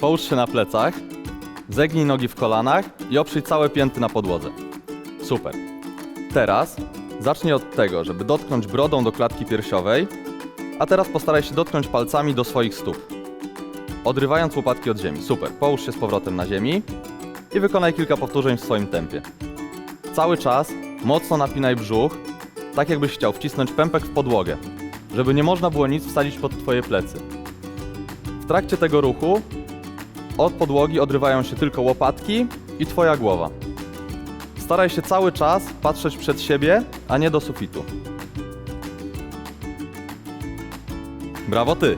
Połóż się na plecach, zegnij nogi w kolanach i oprzyj całe pięty na podłodze. Super. Teraz zacznij od tego, żeby dotknąć brodą do klatki piersiowej, a teraz postaraj się dotknąć palcami do swoich stóp. Odrywając łopatki od ziemi. Super. Połóż się z powrotem na ziemi i wykonaj kilka powtórzeń w swoim tempie. Cały czas mocno napinaj brzuch, tak jakbyś chciał wcisnąć pępek w podłogę, żeby nie można było nic wsadzić pod twoje plecy. W trakcie tego ruchu od podłogi odrywają się tylko łopatki i twoja głowa. Staraj się cały czas patrzeć przed siebie, a nie do sufitu. Brawo ty!